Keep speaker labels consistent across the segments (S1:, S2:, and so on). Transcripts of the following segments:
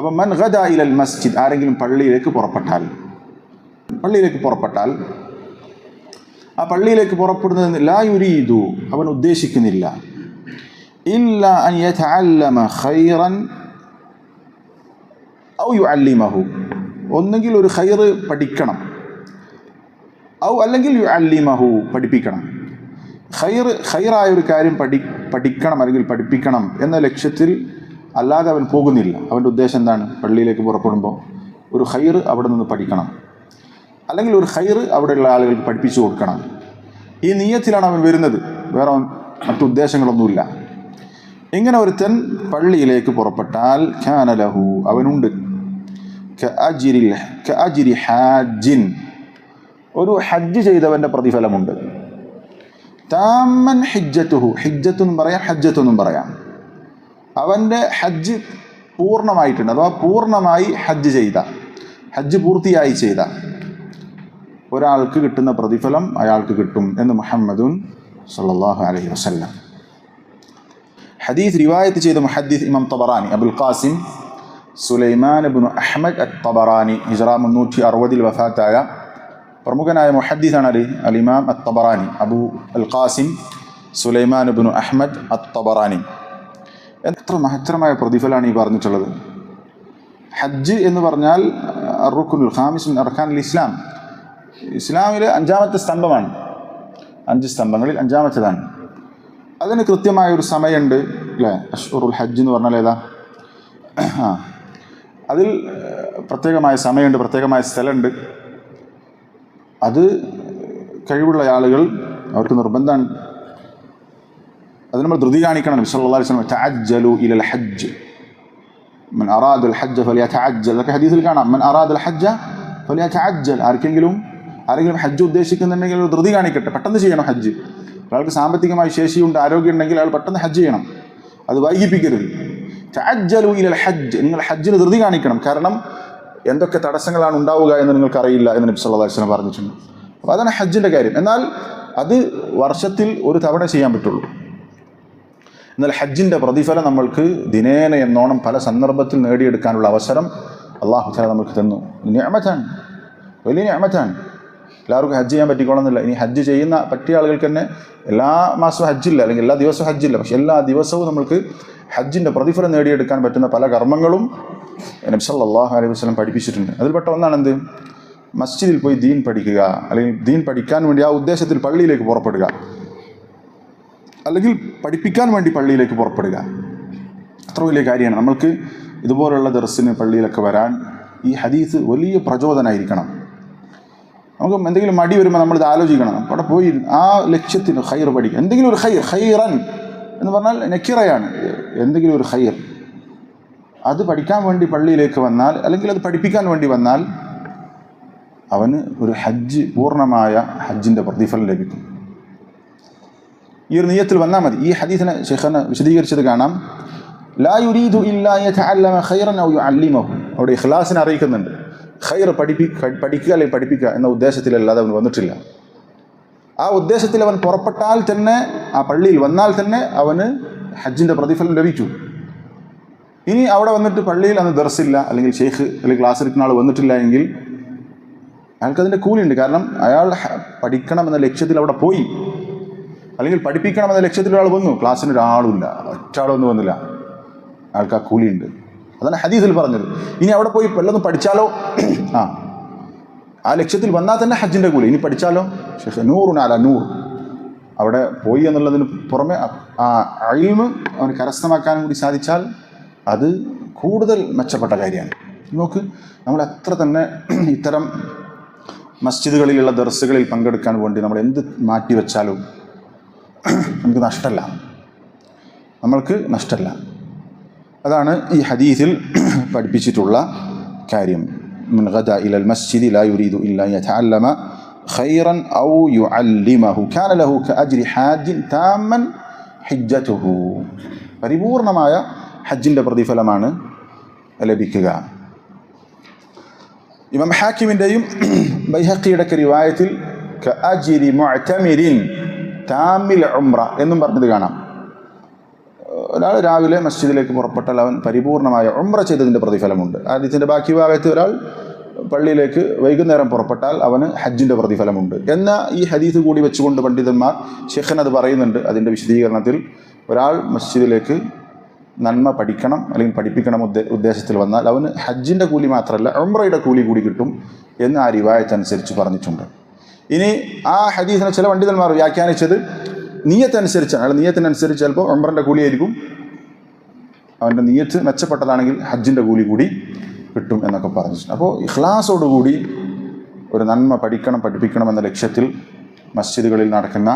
S1: അപ്പം മൻ ഗദ ഇലൽ മസ്ജിദ് ആരെങ്കിലും പള്ളിയിലേക്ക് പുറപ്പെട്ടാൽ പള്ളിയിലേക്ക് പുറപ്പെട്ടാൽ ആ പള്ളിയിലേക്ക് പുറപ്പെടുന്നത് ലാ യുരീദു അവൻ ഉദ്ദേശിക്കുന്നില്ല. ഇല്ല അൻ യതഅല്ലമ ഖൈറൻ ഔ യുഅല്ലിമഹു. ഒന്നുകിൽ ഒരു ഖൈർ പഠിക്കണം. ഔ അല്ലെങ്കിൽ യുഅല്ലിമഹു പഠിപ്പിക്കണം. ഖൈർ ഖൈറായ ഒരു കാര്യം പഠി പഠിക്കണം അല്ലെങ്കിൽ പഠിപ്പിക്കണം എന്ന ലക്ഷ്യത്തിൽ അല്ലാതെ അവൻ പോകുന്നില്ല. അവന്റെ ഉദ്ദേശം എന്താണ്? പള്ളിയിലേക്ക് പുറപ്പെടുമ്പോൾ ഒരു ഹൈർ അവിടെ നിന്ന് പഠിക്കണം. അല്ലെങ്കിൽ ഒരു ഹൈർ അവിടെയുള്ള ആളുകൾക്ക് പഠിപ്പിച്ചു കൊടുക്കണം. ഈ നീയത്തിലാണ് അവൻ വരുന്നത്. വേറെ മറ്റു ഉദ്ദേശങ്ങളൊന്നുമില്ല. ഇങ്ങനെ ഒരുത്തൻ പള്ളിയിലേക്ക് പുറപ്പെട്ടാൽ ഖാനലഹു അവനുണ്ട്. ഹാജിൻ. ഒരു ഹജ്ജ് ചെയ്തവന്റെ പ്രതിഫലമുണ്ട്. താമൻ ഹിജ്ജത്തുഹു. ഹിജ്ജത്തു എന്നും പറയാം ഹജ്ജത്തു എന്നും പറയാം. അവന്റെ ഹജ്ജ് പൂർണമായിട്ടുണ്ട്. അഥവാ പൂർണമായി ഹജ്ജ് ചെയ്ത. ഹജ്ജ് പൂർത്തിയായി ചെയ്ത. ഒരാൾക്ക് കിട്ടുന്ന പ്രതിഫലം അയാൾക്ക് കിട്ടും എന്ന് മുഹമ്മദുൻ സല്ലല്ലാഹു അലൈഹി വസല്ലം. ഹദീസ് റിവായത്ത് ചെയ്ത മുഹദ്ദീസ് ഇമാം തബറാനി അബുൽ ഖാസിം സുലൈമാൻ അബുൻ അഹമ്മദ് അത്ത് തബറാനി ഹിജറ മുന്നൂറ്റി അറുപതിൽ വഫാത്തായ പ്രമുഖനായ മുഹദ്ദീസാണ് അലി അൽ ഇമാം തബറാനി അബു അൽ ഖാസിം സുലൈമാൻ അബുൻ അഹമ്മദ് അത്ത് തബറാനി എത്ര മഹത്തരമായ പ്രതിഫലമാണ് ഈ പറഞ്ഞിട്ടുള്ളത്. ഹജ്ജ് എന്ന് പറഞ്ഞാൽ അറുഖുൽ ഖാമിസ് അർഖാൻ ഇസ്ലാം. ഇസ്ലാമിലെ അഞ്ചാമത്തെ സ്തംഭമാണ്. അഞ്ച് സ്തംഭങ്ങളിൽ അഞ്ചാമത്തേതാണ്. അതിന് കൃത്യമായ ഒരു സമയമുണ്ട് അല്ലേ? അഷ്റുൽ ഹജ്ജ് എന്ന് പറഞ്ഞാൽ ഏതാ? ആ. അതിൽ പ്രത്യേകമായ സമയമുണ്ട് പ്രത്യേകമായ സ്ഥലമുണ്ട്. അത് കഴിവുള്ള ആളുകൾ അവർക്ക് നിർബന്ധമാണ് അത് നമ്മൾ ധൃതി കാണിക്കണം. ഇലൽ ഹജ്ജ്. അതൊക്കെ ഹദീസിൽ കാണാം. ആർക്കെങ്കിലും ആരെങ്കിലും ഹജ്ജ് ഉദ്ദേശിക്കുന്നുണ്ടെങ്കിൽ ധൃതി കാണിക്കട്ടെ. പെട്ടെന്ന് ചെയ്യണം ഹജ്ജ്. ഒരാൾക്ക് സാമ്പത്തികമായി ശേഷിയുണ്ട് ആരോഗ്യം ഉണ്ടെങ്കിൽ അയാൾ പെട്ടെന്ന് ഹജ്ജ് ചെയ്യണം. അത് വൈകിപ്പിക്കരുത്. തഅജ്ജലു ഇലൽ ഹജ്ജ്. നിങ്ങൾ ഹജ്ജിന് ധൃതി കാണിക്കണം. കാരണം എന്തൊക്കെ തടസ്സങ്ങളാണ് ഉണ്ടാവുക എന്ന് നിങ്ങൾക്ക് അറിയില്ല എന്ന് നബി സല്ലല്ലാഹു അലൈഹി വസല്ലം പറഞ്ഞിട്ടുണ്ട്. അപ്പോൾ അതാണ് ഹജ്ജിന്റെ കാര്യം. എന്നാൽ അത് വർഷത്തിൽ ഒരു തവണ ചെയ്യാൻ പറ്റുള്ളൂ. എന്നാൽ ഹജ്ജിന്റെ പ്രതിഫലം നമ്മൾക്ക് ദിനേന എന്നോണം പല സന്ദർഭത്തിൽ നേടിയെടുക്കാനുള്ള അവസരം അള്ളാഹു താല നമുക്ക് തന്നു. ഞാമത്താണ് വലിയ ഞാമത്താണ് എല്ലാവർക്കും ഹജ്ജ് ചെയ്യാൻ പറ്റിക്കോളന്നില്ല. ഇനി ഹജ്ജ് ചെയ്യുന്ന പറ്റിയ ആളുകൾക്ക് തന്നെ എല്ലാ മാസവും ഹജ്ജില്ല അല്ലെങ്കിൽ എല്ലാ ദിവസവും ഹജ്ജില്ല. പക്ഷെ എല്ലാ ദിവസവും നമ്മൾക്ക് ഹജ്ജിന്റെ പ്രതിഫലം നേടിയെടുക്കാൻ പറ്റുന്ന പല കർമ്മങ്ങളും നബി സല്ലല്ലാഹു അലൈഹി വസ്ലം പഠിപ്പിച്ചിട്ടുണ്ട്. അതിൽപ്പെട്ട ഒന്നാണ് എന്ത് മസ്ജിദിൽ പോയി ദീൻ പഠിക്കുക അല്ലെങ്കിൽ ദീൻ പഠിക്കാൻ വേണ്ടി ആ ഉദ്ദേശത്തിൽ പള്ളിയിലേക്ക് പുറപ്പെടുക. അല്ലെങ്കിൽ പഠിപ്പിക്കാൻ വേണ്ടി പള്ളിയിലേക്ക് പുറപ്പെടുക. അത്ര വലിയ കാര്യമാണ്. നമ്മൾക്ക് ഇതുപോലുള്ള ദർസിന് പള്ളിയിലൊക്കെ വരാൻ ഈ ഹദീസ് വലിയ പ്രചോദനമായിരിക്കണം നമുക്ക് എന്തെങ്കിലും മടി വരുമ്പോൾ നമ്മളിത് ആലോചിക്കണം. അവിടെ പോയി ആ ലക്ഷ്യത്തിന് ഹൈർ പഠിക്കുക. എന്തെങ്കിലും ഒരു ഹൈർ ഹൈറൻ എന്ന് പറഞ്ഞാൽ നെക്കിറയാണ്. എന്തെങ്കിലും ഒരു ഹൈർ അത് പഠിക്കാൻ വേണ്ടി പള്ളിയിലേക്ക് വന്നാൽ അല്ലെങ്കിൽ അത് പഠിപ്പിക്കാൻ വേണ്ടി വന്നാൽ അവന് ഒരു ഹജ്ജ് പൂർണമായ ഹജ്ജിന്റെ പ്രതിഫലം ലഭിക്കും. ഈ ഒരു നീയത്തിൽ വന്നാൽ മതി. ഈ ഹദീസിനെ ഷെയ്ഖന വിശദീകരിച്ചത് കാണാം. ലാ യുരീദു ഇല്ലാ യതഅല്ലമ ഖൈറൻ ഔ യുഅല്ലിമഹു. അവിടെ ഇഖ്ലാസിനെ അറിയിക്കുന്നുണ്ട്. ഖൈർ പഠിപ്പി പഠിക്കുക അല്ലെങ്കിൽ പഠിപ്പിക്കുക എന്ന ഉദ്ദേശത്തിലല്ലാതെ അവൻ വന്നിട്ടില്ല. ആ ഉദ്ദേശത്തിൽ അവൻ പുറപ്പെട്ടാൽ തന്നെ ആ പള്ളിയിൽ വന്നാൽ തന്നെ അവന് ഹജ്ജിന്റെ പ്രതിഫലം ലഭിച്ചു. ഇനി അവിടെ വന്നിട്ട് പള്ളിയിൽ അന്ന് ദർസില്ല അല്ലെങ്കിൽ ഷെയ്ഖ് അല്ലെങ്കിൽ ക്ലാസ് എടുക്കുന്ന ആൾ വന്നിട്ടില്ല എങ്കിൽ അയാൾക്കതിന്റെ കൂലിയുണ്ട്. കാരണം അയാൾ പഠിക്കണം എന്ന ലക്ഷ്യത്തിൽ അവിടെ പോയി. അല്ലെങ്കിൽ പഠിപ്പിക്കണം എന്ന ലക്ഷ്യത്തിൽ ഒരാൾ വന്നു. ക്ലാസ്സിന് ഒരാളുമില്ല. ഒറ്റാളൊന്നും വന്നില്ല. ആൾക്ക് ആ കൂലിയുണ്ട്. അതാണ് ഹദീസിൽ പറഞ്ഞത്. ഇനി അവിടെ പോയി വല്ലതും പഠിച്ചാലോ? ആ. ആ ലക്ഷ്യത്തിൽ വന്നാൽ തന്നെ ഹജ്ജിന്റെ കൂലി. ഇനി പഠിച്ചാലോ? ശേഷം നൂറുനാല നൂർ. അവിടെ പോയി എന്നുള്ളതിന് പുറമെ ആ- അഴിമ് അവന് കരസ്ഥമാക്കാനും കൂടി സാധിച്ചാൽ അത് കൂടുതൽ മെച്ചപ്പെട്ട കാര്യമാണ്. നോക്ക് നമ്മൾ എത്ര തന്നെ ഇത്തരം മസ്ജിദുകളിലുള്ള ദർസുകളിൽ പങ്കെടുക്കാൻ വേണ്ടി നമ്മൾ എന്ത് മാറ്റി വെച്ചാലും നമുക്ക് നഷ്ടമല്ല നമ്മൾക്ക് നഷ്ടമല്ല അതാണ് ഈ ഹദീസിൽ പഠിപ്പിച്ചിട്ടുള്ള കാര്യം من غدا إلى المسجد لا يريد إلا أن يتعلم خيرا أو يعلمه كان له كأجر حاج تاما حجته പരിപൂർണമായ ഹജ്ജിൻ്റെ പ്രതിഫലമാണ് ലഭിക്കുക ഇമാം ഹാക്കിമിൻ്റെയും ബൈഹക്കിയുടെ ഒക്കെ റിവായത്തിൽ കഅജിരി മുഅ്തമിരിൻ താമിൽ ഉംറ എന്നും പറഞ്ഞത് കാണാം. ഒരാൾ രാവിലെ മസ്ജിദിലേക്ക് പുറപ്പെട്ടാൽ അവൻ പരിപൂർണമായ ഉംറ ചെയ്തതിന്റെ പ്രതിഫലമുണ്ട്. ആദ്യത്തിന്റെ ബാക്കി ഭാഗത്ത് ഒരാൾ പള്ളിയിലേക്ക് വൈകുന്നേരം പുറപ്പെട്ടാൽ അവന് ഹജ്ജിന്റെ പ്രതിഫലമുണ്ട്. എന്ന ഈ ഹദീസ് കൂടി വെച്ചുകൊണ്ട് പണ്ഡിതന്മാർ ഷെഖൻ അത് പറയുന്നുണ്ട്. അതിന്റെ വിശദീകരണത്തിൽ ഒരാൾ മസ്ജിദിലേക്ക് നന്മ പഠിക്കണം അല്ലെങ്കിൽ പഠിപ്പിക്കണം ഉദ്ദേ ഉദ്ദേശത്തിൽ വന്നാൽ അവന് ഹജ്ജിന്റെ കൂലി മാത്രമല്ല ഉംറയുടെ കൂലി കൂടി കിട്ടും എന്ന് ആ റിവായത്തനുസരിച്ച് പറഞ്ഞിട്ടുണ്ട്. ഇനി ആ ഹദീസിനെ ചില പണ്ഡിതന്മാർ വ്യാഖ്യാനിച്ചത് നീയത്തനുസരിച്ചാണ്. അയാൾ നീയത്തിനനുസരിച്ച് ചിലപ്പോൾ ഒമ്പറിന്റെ കൂലിയായിരിക്കും. അവന്റെ നീയത്ത് മെച്ചപ്പെട്ടതാണെങ്കിൽ ഹജ്ജിന്റെ കൂലി കൂടി കിട്ടും എന്നൊക്കെ പറഞ്ഞിട്ടുണ്ട്. അപ്പോൾ ഇഖ്ലാസോടുകൂടി ഒരു നന്മ പഠിക്കണം പഠിപ്പിക്കണം എന്ന ലക്ഷ്യത്തിൽ മസ്ജിദുകളിൽ നടക്കുന്ന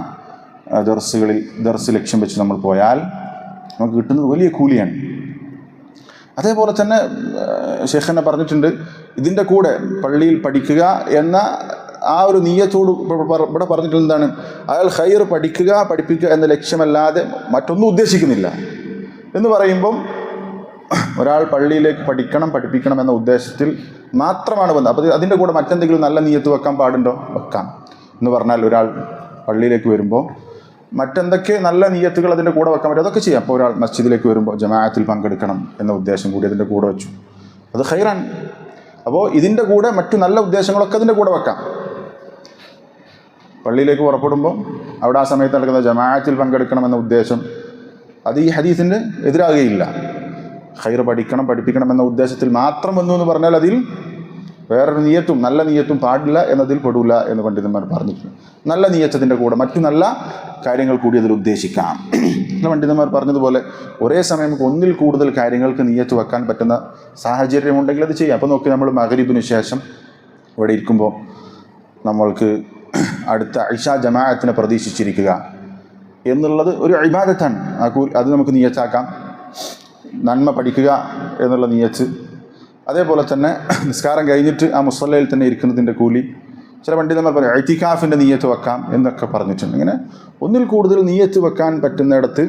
S1: ദർസുകളിൽ ദർസ് ലക്ഷ്യം വെച്ച് നമ്മൾ പോയാൽ നമുക്ക് കിട്ടുന്നത് വലിയ കൂലിയാണ്. അതേപോലെ തന്നെ ഷെയ്ഖനെ പറഞ്ഞിട്ടുണ്ട് ഇതിന്റെ കൂടെ പള്ളിയിൽ പഠിക്കുക എന്ന ആ ഒരു നീയത്തോട് ഇവിടെ പറഞ്ഞിട്ടുള്ള എന്താണ്? അയാൾ ഹൈർ പഠിക്കുക പഠിപ്പിക്കുക എന്ന ലക്ഷ്യമല്ലാതെ മറ്റൊന്നും ഉദ്ദേശിക്കുന്നില്ല. എന്ന് പറയുമ്പം ഒരാൾ പള്ളിയിലേക്ക് പഠിക്കണം പഠിപ്പിക്കണം എന്ന ഉദ്ദേശത്തിൽ മാത്രമാണ് വന്നത്. അപ്പോൾ അതിന്റെ കൂടെ മറ്റെന്തെങ്കിലും നല്ല നീയത്ത് വെക്കാൻ പാടുണ്ടോ? വെക്കാം. എന്ന് പറഞ്ഞാൽ ഒരാൾ പള്ളിയിലേക്ക് വരുമ്പോൾ മറ്റെന്തൊക്കെ നല്ല നീയത്തുകൾ അതിന്റെ കൂടെ വെക്കാൻ പറ്റും? അതൊക്കെ ചെയ്യാം. അപ്പോൾ ഒരാൾ മസ്ജിദിലേക്ക് വരുമ്പോൾ ജമാഅത്തിൽ പങ്കെടുക്കണം എന്ന ഉദ്ദേശം കൂടി അതിന്റെ കൂടെ വെച്ചു. അത് ഹൈറാൻ അപ്പോൾ ഇതിന്റെ കൂടെ മറ്റു നല്ല ഉദ്ദേശങ്ങളൊക്കെ അതിന്റെ കൂടെ വെക്കാം. പള്ളിയിലേക്ക് പുറപ്പെടുമ്പോൾ അവിടെ ആ സമയത്ത് നടക്കുന്ന ജമാഅത്തിൽ പങ്കെടുക്കണമെന്ന ഉദ്ദേശം അത് ഈ ഹദീസിന് എതിരാകുകയില്ല. ഹൈർ പഠിക്കണം പഠിപ്പിക്കണം എന്ന ഉദ്ദേശത്തിൽ മാത്രം വന്നു എന്ന് പറഞ്ഞാൽ അതിൽ വേറൊരു നീയത്തും നല്ല നീയത്തും പാടില്ല എന്നതിൽ പെടില്ല എന്ന് പണ്ഡിതന്മാർ പറഞ്ഞിട്ടുണ്ട്. നല്ല നീയച്ചത്തിന്റെ കൂടെ മറ്റു നല്ല കാര്യങ്ങൾ കൂടി അതിൽ ഉദ്ദേശിക്കാം. പണ്ഡിതന്മാർ പറഞ്ഞതുപോലെ ഒരേ സമയം ഒന്നിൽ കൂടുതൽ കാര്യങ്ങൾക്ക് നീയത്ത് വെക്കാൻ പറ്റുന്ന സാഹചര്യമുണ്ടെങ്കിൽ അത് ചെയ്യാം. അപ്പോൾ നോക്കി നമ്മൾ മകരീബിന് ശേഷം ഇവിടെ ഇരിക്കുമ്പോൾ നമ്മൾക്ക് അടുത്ത ഇഷ ജമാഅത്തിനെ പ്രതീക്ഷിച്ചിരിക്കുക എന്നുള്ളത് ഒരു ഇബാദത്താണ്. ആ കൂ അത് നമുക്ക് നീയച്ചാക്കാം നന്മ പഠിക്കുക എന്നുള്ള നീയച്ച് അതേപോലെ തന്നെ നിസ്കാരം കഴിഞ്ഞിട്ട് ആ മുസല്ലയിൽ തന്നെ ഇരിക്കുന്നതിന്റെ കൂലി ചില പണ്ഡിതന്മാർ പറയും ഐത്തിക്കാഫിന്റെ നീയത്ത് വെക്കാം എന്നൊക്കെ പറഞ്ഞിട്ടുണ്ട്. ഇങ്ങനെ ഒന്നിൽ കൂടുതൽ നീയത്ത് വെക്കാൻ പറ്റുന്നിടത്ത്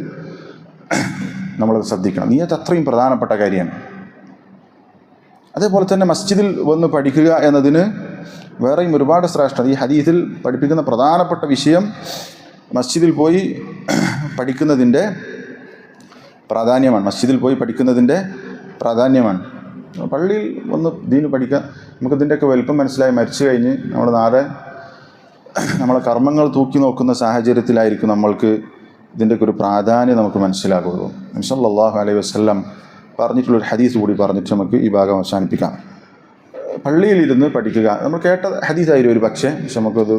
S1: നമ്മളത് ശ്രദ്ധിക്കണം. നീയത്ത് അത്രയും പ്രധാനപ്പെട്ട കാര്യമാണ്. അതേപോലെ തന്നെ മസ്ജിദിൽ വന്ന് പഠിക്കുക എന്നതിന് വേറെയും ഒരുപാട് ശ്രേഷ്ഠത ഈ ഹദീസിൽ പഠിപ്പിക്കുന്ന പ്രധാനപ്പെട്ട വിഷയം മസ്ജിദിൽ പോയി പഠിക്കുന്നതിന്റെ പ്രാധാന്യമാണ്. മസ്ജിദിൽ പോയി പഠിക്കുന്നതിന്റെ പ്രാധാന്യമാണ്. പള്ളിയിൽ ഒന്ന് ദീന് പഠിക്കാൻ നമുക്കിതിന്റെയൊക്കെ വലുപ്പം മനസ്സിലായി. മരിച്ചു കഴിഞ്ഞ് നമ്മൾ നാളെ നമ്മളെ കർമ്മങ്ങൾ തൂക്കി നോക്കുന്ന സാഹചര്യത്തിലായിരിക്കും നമ്മൾക്ക് ഇതിന്റെയൊക്കെ ഒരു പ്രാധാന്യം നമുക്ക് മനസ്സിലാകുള്ളൂ. നിമിഷല്ലാഹു അലൈഹി വസ്ലം പറഞ്ഞിട്ടുള്ളൊരു ഹദീസ് കൂടി പറഞ്ഞിട്ട് നമുക്ക് ഈ ഭാഗം അവസാനിപ്പിക്കാം. പള്ളിയിലിരുന്ന് പഠിക്കുക. നമ്മൾ കേട്ട ഹദീസായിരുന്നു ഒരു പക്ഷേ പക്ഷെ നമുക്കത്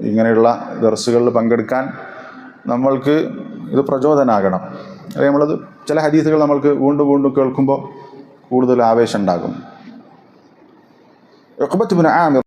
S1: ഇങ്ങനെയുള്ള ദർസുകളിൽ പങ്കെടുക്കാൻ നമ്മൾക്ക് ഇത് പ്രചോദനമാകണം അല്ലെങ്കിൽ നമ്മളത് ചില ഹദീസുകൾ നമ്മൾക്ക് വീണ്ടും വീണ്ടും കേൾക്കുമ്പോൾ കൂടുതൽ ആവേശം ഉണ്ടാകും. ഉഖബത്ത് ബിൻ ആമിർ